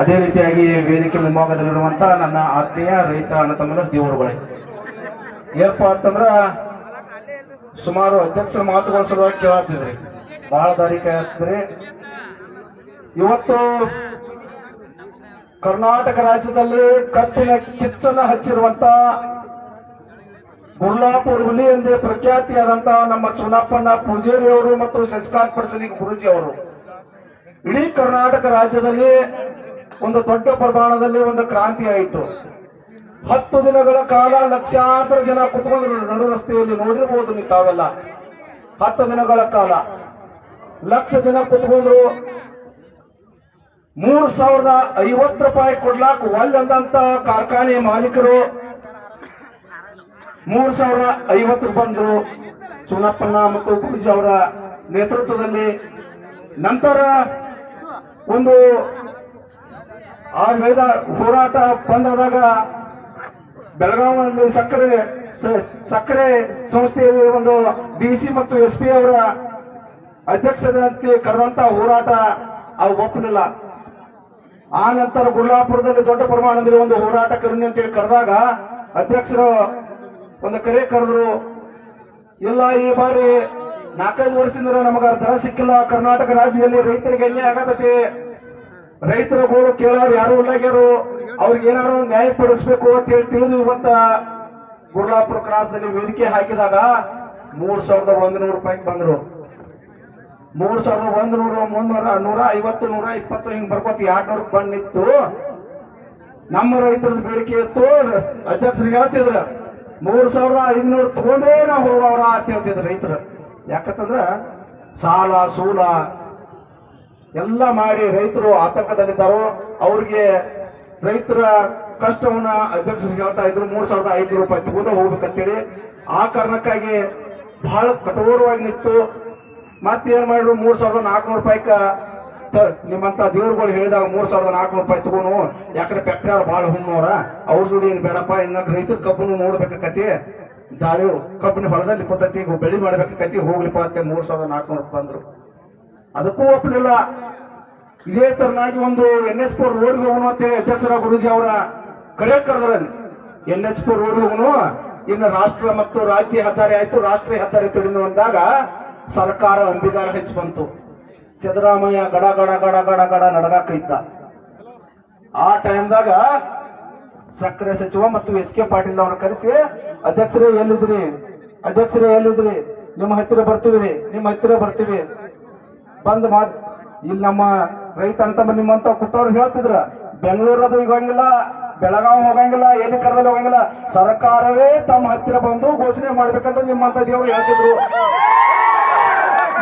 ಅದೇ ರೀತಿಯಾಗಿ ವೇದಿಕೆ ಮುಂಭಾಗದಲ್ಲಿರುವಂತಹ ನನ್ನ ಆತ್ಮೀಯ ರೈತ ಅಣ್ಣ ತಮ್ಮದ ದೇವರುಗಳೇ. ಏನಪ್ಪಾ ಅಂತಂದ್ರ ಸುಮಾರು ಅಧ್ಯಕ್ಷರ ಮಾತುಗಳ ಸಲುವಾಗಿ ಕೇಳಾತಿದ್ರಿ. ಬಹಳ ದಾರಿ ಇವತ್ತು ಕರ್ನಾಟಕ ರಾಜ್ಯದಲ್ಲಿ ಕಬ್ಬಿನ ಕಿಚ್ಚನ್ನ ಹಚ್ಚಿರುವಂತ ಗುರ್ಲಾಪುರ್ ಹುಲಿ ಎಂದೇ ಪ್ರಖ್ಯಾತಿಯಾದಂತಹ ನಮ್ಮ ಚುನಪ್ಪಣ್ಣ ಪೂಜೇರಿ ಅವರು ಮತ್ತು ಶಶಿಕಾಂತ್ ಪಡ್ಸಲಿಂಗ್ ಗುರುಜಿ ಅವರು. ಇಡೀ ಕರ್ನಾಟಕ ರಾಜ್ಯದಲ್ಲಿ ಒಂದು ದೊಡ್ಡ ಪ್ರಮಾಣದಲ್ಲಿ ಒಂದು ಕ್ರಾಂತಿ ಆಯಿತು. ಹತ್ತು ದಿನಗಳ ಕಾಲ ಲಕ್ಷಾಂತರ ಜನ ಕುತ್ಕೊಂಡು ನಡು ರಸ್ತೆಯಲ್ಲಿ ನೋಡಿರ್ಬೋದು ನೀವು ತಾವೆಲ್ಲ. ಹತ್ತು ದಿನಗಳ ಕಾಲ ಲಕ್ಷ ಜನ ಕುತ್ಕೊಂಡ್ರು. ಮೂರ್ ಸಾವಿರದ ಐವತ್ತು ರೂಪಾಯಿ ಕೊಡ್ಲಾಕ್ ಒಲ್ಲಂದಂತ ಕಾರ್ಖಾನೆ ಮಾಲೀಕರು. ಮೂರ್ ಸಾವಿರ ಐವತ್ತು ಬಂದ್ರು. ಚುನಪ್ಪಣ್ಣ ಮತ್ತು ಗುರುಜಿ ಅವರ ನೇತೃತ್ವದಲ್ಲಿ. ನಂತರ ಒಂದು ಆ ಮೇದ ಹೋರಾಟ ಬಂದಾದಾಗ ಬೆಳಗಾವಿಯಲ್ಲಿ ಸಕ್ಕರೆ ಸಕ್ಕರೆ ಸಂಸ್ಥೆಯಲ್ಲಿ ಒಂದು ಡಿಸಿ ಮತ್ತು ಎಸ್ ಪಿ ಅವರ ಅಧ್ಯಕ್ಷತೆ ಕರೆದಂತ ಹೋರಾಟ ಅವು ಒಪ್ಪಲಿಲ್ಲ. ಆ ನಂತರ ಗುಲ್ಲಾಪುರದಲ್ಲಿ ದೊಡ್ಡ ಪ್ರಮಾಣದಲ್ಲಿ ಒಂದು ಹೋರಾಟ ಕರ್ಮಿ ಅಂತೇಳಿ ಕರೆದಾಗ ಅಧ್ಯಕ್ಷರು ಒಂದು ಕರೆ ಕರೆದ್ರು, ಇಲ್ಲ, ಈ ಬಾರಿ ನಾಲ್ಕೈದು ವರ್ಷದಿಂದ ನಮಗ ದರ ಸಿಕ್ಕಿಲ್ಲ. ಕರ್ನಾಟಕ ರಾಜ್ಯದಲ್ಲಿ ರೈತರಿಗೆ ಎಲ್ಲಿ ಆಗತೈತಿ? ರೈತರ ಗೋಳು ಕೇಳೋರು ಯಾರು ಉಳ್ಳಾಗ್ಯಾರು ಅವ್ರಿಗೆ ಏನಾರು ನ್ಯಾಯ ಪಡಿಸ್ಬೇಕು ಅಂತ ಹೇಳಿ ತಿಳಿದು ಇವತ್ತ ಗುರ್ಲಾಪುರ ಕ್ರಾಸ್ದಲ್ಲಿ ವೇದಿಕೆ ಹಾಕಿದಾಗ ಮೂರ್ ಸಾವಿರದ ಒಂದು ನೂರು ರೂಪಾಯಿಗೆ ಬಂದ್ರು. ಮೂರ್ ಸಾವಿರದ ಒಂದು ನೂರು ಮುನ್ನೂರ, ನೂರ ಐವತ್ತು, ನೂರ ಇಪ್ಪತ್ತು ಹಿಂಗ್ ಬರ್ಕೋತಿ. ಎರಡ್ನೂರು ಬಂದ್ ನಿಂತು ನಮ್ಮ ರೈತರ ಬೇಡಿಕೆ ಇತ್ತು. ಅಧ್ಯಕ್ಷರಿಗೆ ಹೇಳ್ತಿದ್ರು, ಮೂರ್ ಸಾವಿರದ ಐದ್ನೂರು ತಗೊಂಡೇ ನಾವು ಹೋಗೋರ ಅಂತ ಹೇಳ್ತಿದ್ರು ರೈತರು. ಯಾಕಂತಂದ್ರ ಸಾಲ, ಸೂಲ ಎಲ್ಲ ಮಾಡಿ ರೈತರು ಆತಂಕದಲ್ಲಿದ್ದಾರೋ, ಅವ್ರಿಗೆ ರೈತರ ಕಷ್ಟವನ್ನ ಅಧ್ಯಕ್ಷರಿಗೆ ಹೇಳ್ತಾ ಇದ್ರು, ಮೂರ್ ಸಾವಿರದ ಐದು ರೂಪಾಯಿ ತಗೊಂಡು ಹೋಗ್ಬೇಕಂತೇಳಿ. ಆ ಕಾರಣಕ್ಕಾಗಿ ಬಹಳ ಕಠೋರವಾಗಿ ನಿಂತು ಮತ್ತೇನ್ ಮಾಡಿದ್ರು, ಮೂರ್ ಸಾವಿರದ ನಾಲ್ಕುನೂರು ರೂಪಾಯಿ ನಿಮ್ಮಂತ ದೇವ್ರುಗಳು ಹೇಳಿದಾಗ ಮೂರ್ ಸಾವಿರದ ನಾಲ್ಕುನೂರು ರೂಪಾಯಿ ತಗೋನು ಯಾಕಂದ್ರೆ ಫ್ಯಾಕ್ಟ್ರಿ ಬಹಳ ಹುಣ್ಣವ್ರ ಅವ್ರ. ಜೋಡಿ ಏನ್ ಬೇಡಪ್ಪ, ಇನ್ನ ರೈತರ ಕಬ್ಬನ್ನು ನೋಡ್ಬೇಕಾಕತಿ ದಾಳಿ ಕಬ್ಬಿನ ಹೊಲದಲ್ಲಿ ಕೊತ್ತತಿ ಬೆಳಿ ಮಾಡ್ಬೇಕಾಕತಿ ಹೋಗ್ಲಿಪ್ಪ ಅಂತ ಮೂರ್ ಸಾವಿರದ ನಾಲ್ಕುನೂರು ಬಂದ್ರು. ಅದಕ್ಕೂ ಒಪ್ಪಲಿಲ್ಲ ಇದೇ ತರನಾಗಿ ಒಂದು ಎನ್ ಎಸ್ ಪೋರ್ ರೋಡ್ಗೆ ಹೋಗೋಣ ಅಂತೇಳಿ ಅಧ್ಯಕ್ಷರ ಗುರುಜಿ ಅವರ ಕರೆ ಕರೆದ್ರಲ್ಲಿ. ಎನ್ ಎಚ್ ಪೋರ್ ರೋಡ್ಗೆ ಹೋಗೋಣ, ಇನ್ನು ರಾಷ್ಟ್ರ ಮತ್ತು ರಾಜ್ಯ ಹೆದ್ದಾರಿ ಆಯ್ತು. ರಾಷ್ಟ್ರೀಯ ಹೆದ್ದಾರಿ ತಿಳಿದು ಅಂದಾಗ ಸರ್ಕಾರ ಅಂಬಿಗಾರ ಹೆಚ್ಚು ಬಂತು. ಸಿದ್ದರಾಮಯ್ಯ ಗಡ ಗಡ ಗಡ ಗಡ ಗಡ ನಡಗಾಕ ಇದ್ದ. ಆ ಟೈಮ್ದಾಗ ಸಕ್ಕರೆ ಸಚಿವ ಮತ್ತು ಎಚ್ ಕೆ ಪಾಟೀಲ್ ಅವರ ಕರೆಸಿ, ಅಧ್ಯಕ್ಷರೇ ಎಲ್ಲಿದ್ರಿ ಅಧ್ಯಕ್ಷರೇ ಎಲ್ಲಿದ್ರಿ ನಿಮ್ಮ ಹತ್ತಿರ ಬರ್ತೀವಿ, ನಿಮ್ಮ ಹತ್ತಿರ ಬರ್ತೀವಿ. ಬಂದ್ ಮಾತ್ ಇಲ್ಲಿ ನಮ್ಮ ರೈತ ಅಂತ ನಿಮ್ಮಂತ ಕೂತವ್ರು ಹೇಳ್ತಿದ್ರ. ಬೆಂಗಳೂರದು ಹೋಗಂಗಿಲ್ಲ, ಬೆಳಗಾವಿ ಹೋಗಂಗಿಲ್ಲ, ಎಲ್ಲಿ ಕರ್ದಲ್ಲಿ ಹೋಗಂಗಿಲ್ಲ. ಸರ್ಕಾರವೇ ತಮ್ಮ ಹತ್ತಿರ ಬಂದು ಘೋಷಣೆ ಮಾಡ್ಬೇಕಂತ ನಿಮ್ಮಂತ ದೇವರು ಹೇಳ್ತಿದ್ರು.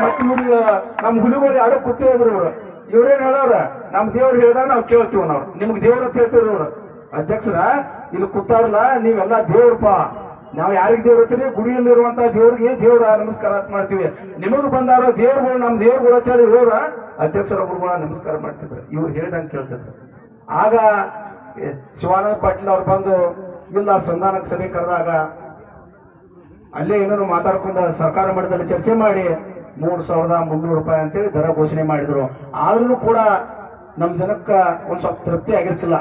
ಮತ್ ಇವ್ರಿಗೆ ನಮ್ ಹುಲಿಗಳು ಅಡಕ್ ಕೂತಿದ್ರು ಇವ್ರು. ಇವ್ರೇನ್ ಹೇಳೋರ? ನಮ್ ದೇವ್ರು ಹೇಳಿದಾಗ ನಾವು ಕೇಳ್ತೀವಿ ನಾವು ನಿಮ್ಗೆ ದೇವ್ರ ಅಂತ ಹೇಳ್ತಿದ್ರು ಅಧ್ಯಕ್ಷರ, ಇಲ್ಲಿ ಕೂತಾರಲ್ಲ ನೀವೆಲ್ಲ ದೇವ್ರಪ್ಪ. ನಾವು ಯಾರಿಗೆ ದೇವ್ರ ಗುಡಿಯಲ್ಲಿ ಗುಡಿಯಲ್ಲಿರುವಂತ ದೇವ್ರಿಗೆ ದೇವ್ರ ನಮಸ್ಕಾರ ಮಾಡ್ತೀವಿ. ನಿಮಗ್ ಬಂದಾರ ದೇವ್ರುಗಳು, ನಮ್ ದೇವ್ರುಗಳು ಅಂತ ಹೇಳಿ ಇವ್ರ ಅಧ್ಯಕ್ಷರ ಗುರುಗಳ ನಮಸ್ಕಾರ ಮಾಡ್ತಿದ್ರು. ಇವ್ರು ಹೇಳ್ದಂಗೆ ಕೇಳ್ತಿದ್ರು. ಆಗ ಶಿವಾನಂದ ಪಾಟೀಲ್ ಅವ್ರು ಬಂದು, ಇಲ್ಲ ಸಂಧಾನಕ್ಕೆ ಸಭೆ ಕರೆದಾಗ ಅಲ್ಲೇ ಏನಾದ್ರು ಮಾತಾಡ್ಕೊಂಡು ಸರ್ಕಾರ ಮಟ್ಟದಲ್ಲಿ ಚರ್ಚೆ ಮಾಡಿ, ಮೂರು ಸಾವಿರದ ಮುನ್ನೂರು ರೂಪಾಯಿ ಅಂತೇಳಿ ದರ ಘೋಷಣೆ ಮಾಡಿದ್ರು. ಆದ್ರೂ ಕೂಡ ನಮ್ಮ ಜನಕ್ಕೆ ಒಂದು ಸ್ವಲ್ಪ ತೃಪ್ತಿ ಆಗಿರ್ಕಿಲ್ಲ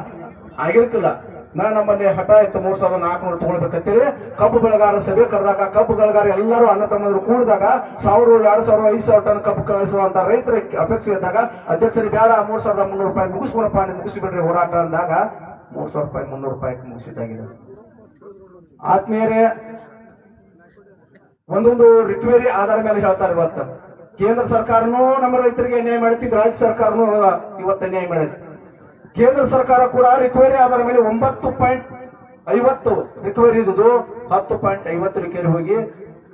ಆಗಿರ್ಕಿಲ್ಲ ನಾ ನಮ್ಮಲ್ಲಿ ಹಠ ಇತ್ತು ಮೂರ್ ಸಾವಿರದ ನಾಲ್ಕುನೂರು ತಗೊಳ್ಬೇಕಂತೇಳಿ ಕಬ್ಬು ಬೆಳೆಗಾರ ಸಭೆ ಕರೆದಾಗ ಕಬ್ಬು ಬೆಳೆಗಾರ ಎಲ್ಲರೂ ಅಣ್ಣ ತಮ್ಮಂದ್ರು ಕೂಡಿದಾಗ ಸಾವಿರ, ಎರಡು ಸಾವಿರ, ಐದು ಸಾವಿರ ಟನ್ ಕಬ್ಬು ಕಳಿಸುವಂತ ರೈತರ ಅಪೇಕ್ಷೆ ಇದ್ದಾಗ ಅಧ್ಯಕ್ಷರಿಗೆ ಬೇಡ, ಮೂರ್ ಸಾವಿರದ ಮುನ್ನೂರು ರೂಪಾಯಿ ಮುಗಿಸ್ಕೊಳಪ್ಪ ನೀವು ಮುಗಿಸಿಬಿಡ್ರಿ ಹೋರಾಟ ಅಂದಾಗ ಮೂರ್ ಸಾವಿರ ರೂಪಾಯಿ, ಮುನ್ನೂರು ರೂಪಾಯಿ ಮುಗಿಸಿದ್ದಾಗಿದೆ. ಆತ್ಮೀಯರೇ, ಒಂದೊಂದು ರಿಕ್ವೇರಿ ಆಧಾರ ಮೇಲೆ ಹೇಳ್ತಾರೆ ಇವತ್ತು. ಕೇಂದ್ರ ಸರ್ಕಾರನೂ ನಮ್ಮ ರೈತರಿಗೆ ಅನ್ಯಾಯ ಮಾಡುತ್ತಿದ್ದು ರಾಜ್ಯ ಸರ್ಕಾರನೂ ಇವತ್ತು ಅನ್ಯಾಯ ಮಾಡಿದೆ ಕೇಂದ್ರ ಸರ್ಕಾರ ಕೂಡ ರಿಕ್ವೈರಿ ಆಧಾರ ಮೇಲೆ ಒಂಬತ್ತು ಪಾಯಿಂಟ್ ಐವತ್ತು ರಿಕವರಿ ಇದ್ದು ಹತ್ತು ಪಾಯಿಂಟ್ ಐವತ್ತು ರಿಕವರಿ ಹೋಗಿ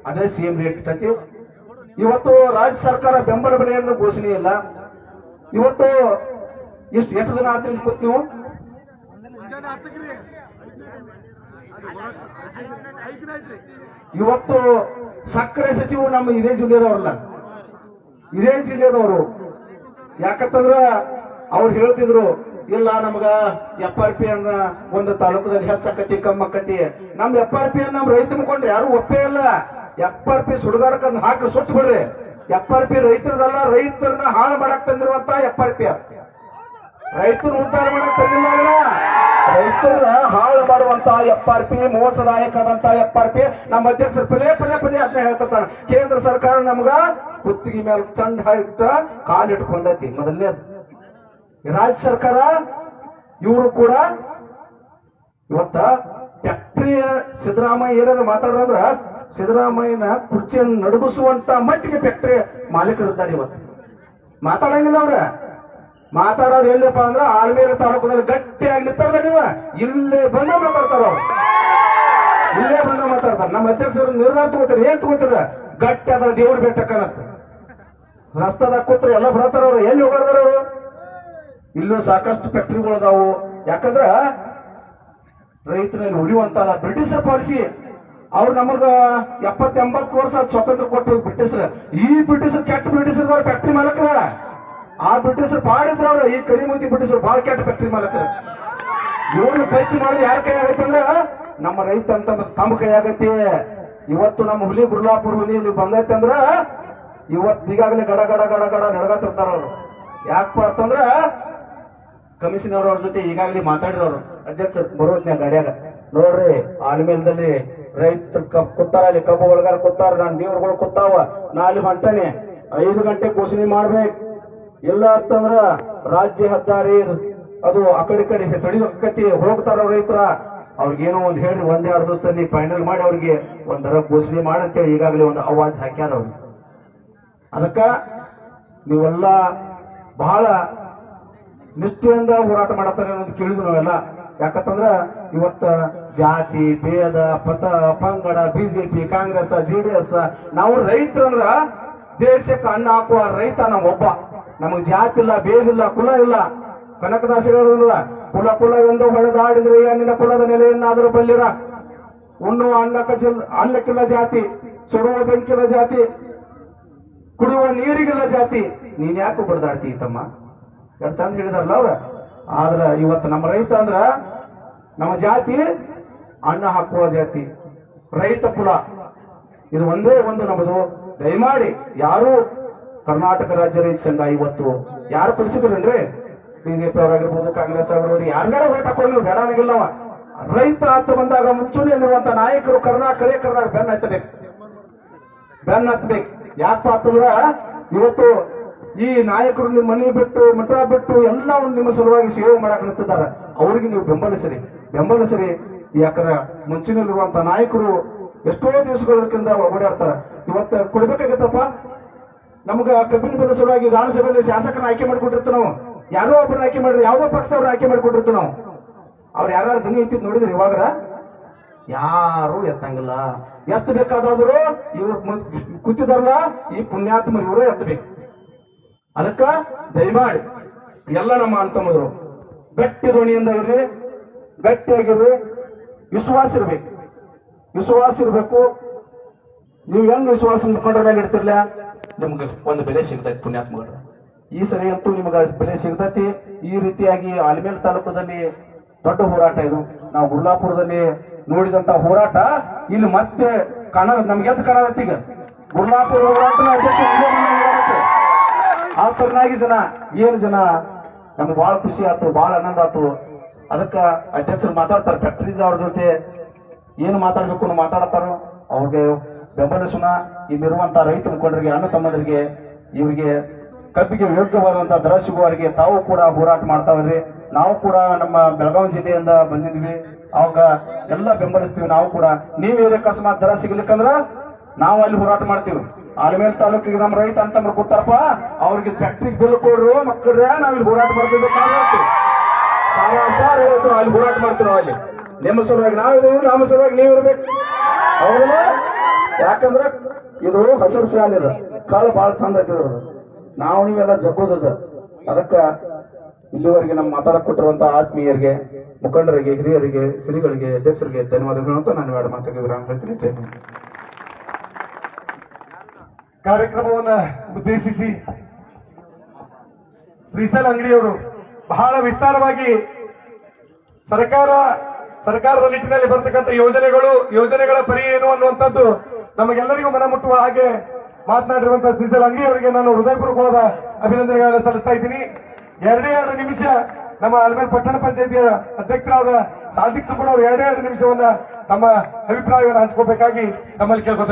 ಅದೇ ಸಿಎಂ ರೇಟ್ ಇಟ್ಟತಿ ಇವತ್ತು ರಾಜ್ಯ ಸರ್ಕಾರ ಬೆಂಬಲ ಬೆಲೆಯನ್ನು ಘೋಷಣೆ ಇಲ್ಲ. ಇವತ್ತು ಎಷ್ಟು ಎಷ್ಟು ದಿನ ಆತ್ರಿ ನೀವು? ಇವತ್ತು ಸಕ್ಕರೆ ಸಚಿವರು ನಮ್ಮ ಇದೇ ಜಿಲ್ಲೆದವ್ರಲ್ಲ. ಇದೇ ಜಿಲ್ಲೆದವರು. ಯಾಕಂತಂದ್ರ ಅವ್ರು ಹೇಳ್ತಿದ್ರು ಇಲ್ಲ ನಮ್ಗ ಎಫ್ ಆರ್ ಪಿ ಅನ್ನ ಒಂದು ತಾಲೂಕದಲ್ಲಿ ಹೆಚ್ಚಾಕತಿ ಕಮ್ಮಕ್ಕತಿ ನಮ್ ಎಫ್ ಆರ್ ಪಿ ಅನ್ನ ನಮ್ ರೈತ ಮುಖಂಡ್ರಿ ಯಾರು ಒಪ್ಪೇ ಇಲ್ಲ. ಎಫ್ ಆರ್ ಪಿ ಹಾಕಿ ಸುಟ್ಟು ಬಿಡ್ರಿ. ಎಫ್ ಆರ್ ಪಿ ರೈತರದಲ್ಲ, ರೈತರನ್ನ ಹಾಳು ಮಾಡಕ್ ತಂದಿರುವಂತ ಎಫ್ ಆರ್ ಪಿ ರೈತರು ಉದ್ಧಾರ ಮಾಡಕ್ ತಂದಿಲ್ಲ ರೈತರ ಹಾಳು ಮಾಡುವಂತ ಎಫ್ ಆರ್ ಪಿ ಮೋಸದಾಯಕದಂತ ಎಫ್ ಆರ್ ಪಿ ನಮ್ಮ ಅಧ್ಯಕ್ಷರು ಪದೇ ಪದೇ ಪದೇ ಅದನ್ನ ಹೇಳ್ತಾರೆ ಕೇಂದ್ರ ಸರ್ಕಾರ ನಮ್ಗ ಕುತ್ತಿಗೆ ಮೇಲೆ ಚಂಡ ಹಾಕ್ತ ಕಾಲಿಟ್ಕೊಂಡೈತಿ. ಮೊದಲನೇ ರಾಜ್ಯ ಸರ್ಕಾರ, ಇವರು ಕೂಡ ಇವತ್ತ ಫ್ಯಾಕ್ಟ್ರಿ ಸಿದ್ದರಾಮಯ್ಯ ಏನಾದ್ರು ಮಾತಾಡ್ರಂದ್ರ ಸಿದ್ದರಾಮಯ್ಯನ ಕುರ್ಚಿಯನ್ನು ನಡುಗಿಸುವಂತ ಮಟ್ಟಿಗೆ ಫ್ಯಾಕ್ಟ್ರಿ ಮಾಲೀಕರಿದ್ದಾರೆ ಇವತ್ತು. ಮಾತಾಡಂಗಿಲ್ಲ ಅವ್ರ. ಮಾತಾಡೋರು ಎಲ್ಲಪ್ಪ ಅಂದ್ರ ಆಲ್ಮೇಲೆ ತಾಲೂಕದಲ್ಲಿ ಗಟ್ಟಿಯಾಗಿ ನಿಂತಾರ ನೀವ. ಇಲ್ಲೇ ಬಂದ ಮಾತಾಡ್ತಾರ ಅವ್ರು. ಇಲ್ಲೇ ಬಂದ ಮಾತಾಡ್ತಾರ. ನಮ್ಮ ಅಧ್ಯಕ್ಷರು ನಿರ್ಧಾರ ತಗೋತಾರೆ. ಏನ್ ತಗೋತಾರ? ಗಟ್ಟಿ ಅದ ದೇವ್ರ ಬೆಟ್ಟಕ್ಕನತ್ತ ರಸ್ತಾದಾಗ ಕೂತ್ರ ಎಲ್ಲ ಬರತಾರ ಅವ್ರು. ಎಲ್ಲಿ ಹೋಗಾರ್ದಾರ ಅವರು? ಇಲ್ಲೂ ಸಾಕಷ್ಟು ಫ್ಯಾಕ್ಟ್ರಿಗಳು ಅದಾವು ಯಾಕಂದ್ರ ರೈತರಲ್ಲಿ ಉಳಿಯುವಂತ ಬ್ರಿಟಿಷರ ಪಾಲಿಸಿ ಅವ್ರು ನಮಗ ಎಪ್ಪತ್ ವರ್ಷ ಸ್ವಾತಂತ್ರ್ಯ ಕೊಟ್ಟು ಬ್ರಿಟಿಷರ. ಈ ಬ್ರಿಟಿಷರ್ ಕೆಟ್ಟ ಬ್ರಿಟಿಷರ್ ಫ್ಯಾಕ್ಟ್ರಿ ಮಾಲಕರ. ಆ ಬ್ರಿಟಿಷರ್ ಪಾಡಿದ್ರ ಅವ್ರ, ಈ ಕರಿಮಂದಿ ಬ್ರಿಟಿಷರ್ ಬಹಳ ಕೆಟ್ಟ ಫ್ಯಾಕ್ಟ್ರಿ ಮಾಲಕರ. ಇವ್ರನ್ನ ಪರೀಕ್ಷೆ ಮಾಡಿ ಯಾರ ಕೈ ಆಗತ್ತೆ ಅಂದ್ರ ನಮ್ಮ ರೈತ ಅಂತ ತಮ್ಮ ಕೈ ಆಗತ್ತೆ ಇವತ್ತು ನಮ್ಮ ಹುಲಿ ಬುರ್ಲಾಪುರ ಹುಲಿ ಇಲ್ಲಿ ಬಂದೈತೆ ಅಂದ್ರ ಇವತ್ತು ಈಗಾಗಲೇ ಗಡ ಗಡ ಗಡ ಗಡ ನಡಗತ್ತಿರ್ತಾರ ಅವ್ರು. ಯಾಕಪ್ಪ ಅಂತಂದ್ರ ಕಮಿಷನರ್ ಅವ್ರ ಜೊತೆ ಈಗಾಗಲೇ ಮಾತಾಡಿರೋರು ಅಧ್ಯಕ್ಷ ಬರೋದ್ನ್ಯಾಗ ಗಾಡ್ಯಾಗ. ನೋಡ್ರಿ, ಆಲ್ಮೇಲ್ದಲ್ಲಿ ರೈತರು ಕೂತಾರ, ಅಲ್ಲಿ ಕಬ್ಬು ಒಳಗಾರ ಕುತ್ತಾರ ನಾನು ದೇವ್ರಗಳು ಕೂತಾವ ನಾ ಅಲ್ಲಿ ಹೊಂಟಾನೆ, ಐದು ಗಂಟೆ ಘೋಷಣೆ ಮಾಡ್ಬೇಕು. ಇಲ್ಲ ಅಂತಂದ್ರ ರಾಜ್ಯ ಹೆದ್ದಾರಿ ಅದು ಆ ಕಡೆ ಕಡೆ ತಡಿದಕ್ಕತಿ ಹೋಗ್ತಾರ ರೈತರ. ಅವ್ರಿಗೇನೋ ಒಂದು ಹೇಳಿ ಒಂದ್ ಎರಡು ದಿವಸದಲ್ಲಿ ಫೈನಲ್ ಮಾಡಿ ಅವ್ರಿಗೆ ಒಂದರ ಘೋಷಣೆ ಮಾಡಂತೇಳಿ ಈಗಾಗಲೇ ಒಂದು ಅವಾಜ್ ಹಾಕ್ಯಾರ ಅವ್ರಿಗೆ ಅದಕ್ಕ ನೀವೆಲ್ಲ ಬಹಳ ನಿಷ್ಠೆಯಿಂದ ಹೋರಾಟ ಮಾಡತ್ತಾರೆ ಅನ್ನೋದು ಕೇಳಿದ್ವಿ ನಾವೆಲ್ಲ. ಯಾಕಂತಂದ್ರ ಇವತ್ತ ಜಾತಿ, ಭೇದ, ಪಥ, ಪಂಗಡ, ಬಿಜೆಪಿ, ಕಾಂಗ್ರೆಸ್ ಜೆಡಿಎಸ್ ನಾವು ರೈತರಂದ್ರ ದೇಶಕ್ಕೆ ಅನ್ನ ಹಾಕುವ ರೈತ ನಾವು ಒಬ್ಬ. ನಮಗ್ ಜಾತಿ ಇಲ್ಲ, ಭೇದ ಇಲ್ಲ, ಕುಲ ಇಲ್ಲ. ಕನಕದಾಸ ಹೇಳೋದಿಲ್ಲ, ಕುಲ ಕುಲವೆಂದು ಹೊಡೆದಾಡಿದ್ರೆ ನಿನ್ನ ಕುಲದ ನೆಲೆಯನ್ನಾದರೂ ಬಲ್ಲಿರ? ಉಣ್ಣುವ ಅನ್ನಕ್ಕ ಅನ್ನಕ್ಕಿಲ್ಲ ಜಾತಿ, ಸುಡುವ ಬೆಂಕಿಲ್ಲ ಜಾತಿ, ಕುಡಿಯುವ ನೀರಿಗಿಲ್ಲ ಜಾತಿ. ನೀನ್ ಯಾಕೆ ತಮ್ಮ? ಎಷ್ಟು ಚಂದ ಹೇಳಿದಾರಲ್ಲ ಅವ್ರ? ಆದ್ರ ಇವತ್ತು ನಮ್ಮ ರೈತ ಅಂದ್ರ ನಮ್ಮ ಜಾತಿ ಅಣ್ಣ ಹಾಕುವ ಜಾತಿ, ರೈತ ಕುಲ. ಇದು ಒಂದೇ ಒಂದು ನಮ್ಮದು ದಯಮಾಡಿ ಯಾರು ಕರ್ನಾಟಕ ರಾಜ್ಯ ರೈತ ಸಂಘ ಇವತ್ತು ಯಾರು ಕಳಿಸಿದ್ರೇನ್ರಿ ಬಿಜೆಪಿ ಅವರಾಗಿರ್ಬೋದು, ಕಾಂಗ್ರೆಸ್ ಆಗಿರ್ಬೋದು ಯಾರ್ಯಾರ ಓಟ್ ಹಾಕೊಂಡು ಬೇಡ ರೈತ ಅಂತ ಬಂದಾಗ ಮುಂಚೂಣಿಯಲ್ಲಿರುವಂತ ನಾಯಕರು ಕರ್ನಾಟಕ ಕರ್ನಾಟಕ ಬೆನ್ನ ಹತ್ತಬೇಕು ಬೆನ್ನ ಹತ್ತಬೇಕು ಯಾಕಪ್ಪ ಅಂತಂದ್ರ ಇವತ್ತು ಈ ನಾಯಕರು ನಿಮ್ಮ ಮನೆ ಬಿಟ್ಟು, ಮಠ ಬಿಟ್ಟು ಎಲ್ಲವನ್ನು ನಿಮ್ಮ ಸಲುವಾಗಿ ಸೇವೆ ಮಾಡಕ್ ನಿಂತಿದ್ದಾರೆ. ಅವ್ರಿಗೆ ನೀವು ಬೆಂಬಲಿಸಿರಿ ಬೆಂಬಲಿಸಿರಿ ಯಾಕಂದ್ರೆ ಮುಂಚಿನಲ್ಲಿರುವಂತ ನಾಯಕರು ಎಷ್ಟೋ ದಿವಸಗಳಿಂದ ಓಡಾಡ್ತಾರೆ. ಇವತ್ತು ಕೊಡ್ಬೇಕಾಗತ್ತಪ್ಪ? ನಮ್ಗ ಕಬ್ಬಿನ ಬೆಲೆ ಸಲುವಾಗಿ ವಿಧಾನಸಭೆಯಲ್ಲಿ ಶಾಸಕನ ಆಯ್ಕೆ ಮಾಡಿಕೊಟ್ಟಿರ್ತೀವಿ ನಾವು. ಯಾರೋ ಒಬ್ಬರನ್ನ ಆಯ್ಕೆ ಮಾಡಿದ್ರೆ ಯಾವ್ದೋ ಪಕ್ಷದವ್ರನ್ನ ಆಯ್ಕೆ ಮಾಡಿಕೊಟ್ಟಿರ್ತೀವಿ ನಾವು. ಅವ್ರು ಯಾರು ಧ್ವನಿ ಎತ್ತಿದ್ ನೋಡಿದ್ರಿ ಇವಾಗ? ಯಾರು ಎತ್ತಂಗಿಲ್ಲ. ಎತ್ತಬೇಕಾದ್ರು ಇವ್ರು ಕೂತಿದಾರಲ್ಲ ಈ ಪುಣ್ಯಾತ್ಮರು ಇವರು ಎತ್ತಬೇಕು. ಅದಕ್ಕ ದಯಮಾಡಿ ಎಲ್ಲ ನಮ್ಮ ಅಂತಮ್ಮದ್ರು ಗಟ್ಟಿ ಧ್ವನಿಯಿಂದ ಇರ್ರಿ ಗಟ್ಟಿಯಾಗಿರ್ರಿ, ವಿಶ್ವಾಸ ಇರ್ಬೇಕು. ವಿಶ್ವಾಸ ಇರ್ಬೇಕು. ನೀವು ಹೆಂಗ್ ವಿಶ್ವಾಸ ಮೇಲೆ ಇಡ್ತಿರ್ಲ? ನಿಮ್ಗೆ ಒಂದು ಬೆಲೆ ಸಿಗ್ತೈತಿ ಪುಣ್ಯಾತ್ಮಗಳ ಈ ಸರಿ ಅಂತೂ ನಿಮ್ಗೆ ಬೆಲೆ ಸಿಗ್ತೈತಿ. ಈ ರೀತಿಯಾಗಿ ಆಲ್ಮೇಲ್ ತಾಲೂಕದಲ್ಲಿ ದೊಡ್ಡ ಹೋರಾಟ ಇದು. ನಾವು ಗುರ್ಲಾಪುರದಲ್ಲಿ ನೋಡಿದಂತ ಹೋರಾಟ, ಇಲ್ಲಿ ಮತ್ತೆ ಕಾಣ ನಮ್ಗೆ ಎದ್ದು ಕಾಣದತ್ತೀಗ ಗುರ್ಲಾಪುರ ಹೋರಾಟ ಅಧ್ಯಕ್ಷ ಇಲ್ಲೇ ಬಂದು ಹೋರಾಟಕ್ಕೆ. ಆ ತರನಾಗಿ ಜನ, ಏನು ಜನ, ನಮ್ಗೆ ಬಹಳ ಖುಷಿ ಆಯ್ತು ಬಹಳ ಆನಂದ ಆಯ್ತು ಅದಕ್ಕ ಅಧ್ಯಕ್ಷರು ಮಾತಾಡ್ತಾರೆ ಫ್ಯಾಕ್ಟ್ರೀಸ್ ಅವ್ರ ಜೊತೆ ಏನು ಮಾತಾಡಬೇಕು ಮಾತಾಡತ್ತಾರೋ ಅವ್ರಿಗೆ ಬೆಂಬಲಿಸೋಣ ಇಲ್ಲಿರುವಂತ ರೈತ ಮುಖಂಡರಿಗೆ, ಅಣ್ಣ ತಮ್ಮಂದರಿಗೆ, ಇವರಿಗೆ ಕಬ್ಬಿಗೆ ಯೋಗ್ಯವಾದಂತಹ ದರ ಸಿಗುವವರಿಗೆ ತಾವು ಕೂಡ ಹೋರಾಟ ಮಾಡ್ತಾವ್ರಿ. ನಾವು ಕೂಡ ನಮ್ಮ ಬೆಳಗಾವಿ ಜಿಲ್ಲೆಯಿಂದ ಬಂದಿದ್ವಿ. ಅವಾಗ ಎಲ್ಲ ಬೆಂಬಲಿಸ್ತೀವಿ, ನಾವು ಕೂಡ. ನೀವೇ ಅಕಸ್ಮಾತ್ ದರ ಸಿಗ್ಲಿಕ್ಕಂದ್ರ ನಾವು ಅಲ್ಲಿ ಹೋರಾಟ ಮಾಡ್ತೀವಿ. ಆಲ್ಮೇಲ್ ತಾಲೂಕಿಗೆ ನಮ್ಮ ರೈತ ಅಂತಂದ್ರೆ ಕೂತಾರಪ್ಪ ಅವ್ರಿಗೆ ಫ್ಯಾಕ್ಟ್ರಿಗೆ ಬಿಲ್ ಕೊಡ್ರು ಮಕ್ಕಳ್ರೆ, ನಾವ್ ಇಲ್ಲಿ ಹೋರಾಟ ಮಾಡ್ತಿದ್ದೆ ಸಾರ್ ಅಲ್ಲಿ ಹೋರಾಟ ಮಾಡ್ತೀವಿ ಅಲ್ಲಿ. ನಿಮ್ಮ ಸಲುವಾಗಿ ನಾವಿದ್ದೀವಿ ನಮ್ಮ ಸಲುವಾಗಿ ನೀವು ಇರ್ಬೇಕು. ಹೌದಲ್ಲ? ಯಾಕಂದ್ರೆ ಇದು ಹಸಿರು ಶಾಲೆ ಇದೆ ಕಾಳು ಬಹಳ ಚಂದ ಐತಿದ್ರು ನಾವು ನೀವೆಲ್ಲ ಜಗ್ಗೋದದ ಅದಕ್ಕ ಇಲ್ಲಿವರೆಗೆ ನಮ್ಮ ಮಾತಾಡಕ್ ಕೊಟ್ಟಿರುವಂತ ಆತ್ಮೀಯರಿಗೆ, ಮುಖಂಡರಿಗೆ, ಹಿರಿಯರಿಗೆ ಶ್ರೀಗಳಿಗೆ ಅಧ್ಯಕ್ಷರಿಗೆ ಧನ್ಯವಾದಗಳು ಅಂತ ನಾನು ಎರಡು ಹೇಳ್ತೀನಿ. ಜೈ. ಕಾರ್ಯಕ್ರಮವನ್ನ ಉದ್ದೇಶಿಸಿ ಶ್ರೀಸಲ್ ಅಂಗಡಿಯವರು ಬಹಳ ವಿಸ್ತಾರವಾಗಿ ಸರ್ಕಾರ, ಸರ್ಕಾರದ ನಿಟ್ಟಿನಲ್ಲಿ ಬರ್ತಕ್ಕಂಥ ಯೋಜನೆಗಳು, ಯೋಜನೆಗಳ ಪರಿ ಏನು ಅನ್ನುವಂಥದ್ದು ನಮಗೆಲ್ಲರಿಗೂ ಮನ ಮುಟ್ಟುವ ಹಾಗೆ ಮಾತನಾಡಿರುವಂತಹ ಶ್ರೀಸಲ್ ಅಂಗಡಿಯವರಿಗೆ ನಾನು ಹೃದಯಪೂರ್ವಕವಾದ ಅಭಿನಂದನೆಗಳನ್ನು ಸಲ್ಲಿಸ್ತಾ ಇದ್ದೀನಿ. ಎರಡೇ ಎರಡು ನಿಮಿಷ ನಮ್ಮ ಅಲ್ಮೇಲ್ ಪಟ್ಟಣ ಪಂಚಾಯತಿಯ ಅಧ್ಯಕ್ಷರಾದ ಸಾದಿಕ್ ಸುಬ್ಬಣ್ಣ ಅವರು ಎರಡೇ ಎರಡು ನಿಮಿಷವನ್ನ ತಮ್ಮ ಅಭಿಪ್ರಾಯವನ್ನು ಹಂಚ್ಕೋಬೇಕಾಗಿ ನಮ್ಮಲ್ಲಿ ಕೇಳ್ಕೊತ